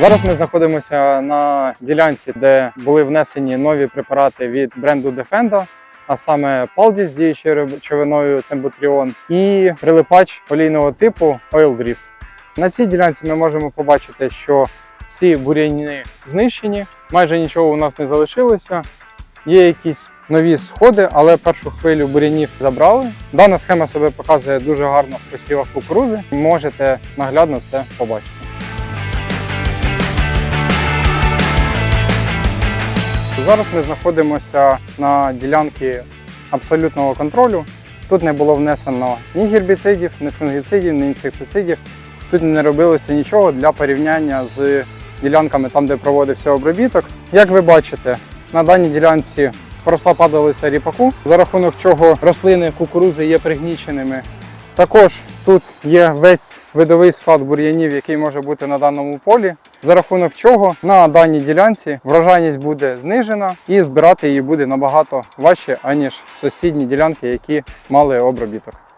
Зараз ми знаходимося на ділянці, де були внесені нові препарати від бренду Defenda, а саме Paldis з діючою речовиною Tembutrion і прилипач олійного типу Oil. На цій ділянці ми можемо побачити, що всі бур'яни знищені, майже нічого у нас не залишилося. Є якісь нові сходи, але першу хвилю бур'янів забрали. Дана схема себе показує дуже гарно в посівах кукурузи. Можете наглядно це побачити. Зараз ми знаходимося на ділянці абсолютного контролю. Тут не було внесено ні гербіцидів, ні фунгіцидів, ні інсектицидів. Тут не робилося нічого для порівняння з ділянками там, де проводився обробіток. Як ви бачите, на даній ділянці поросла падалиця ріпаку, за рахунок чого рослини кукурузи є пригніченими. Також тут є весь видовий склад бур'янів, який може бути на даному полі, за рахунок чого на даній ділянці врожайність буде знижена і збирати її буде набагато важче, аніж сусідні ділянки, які мали обробіток.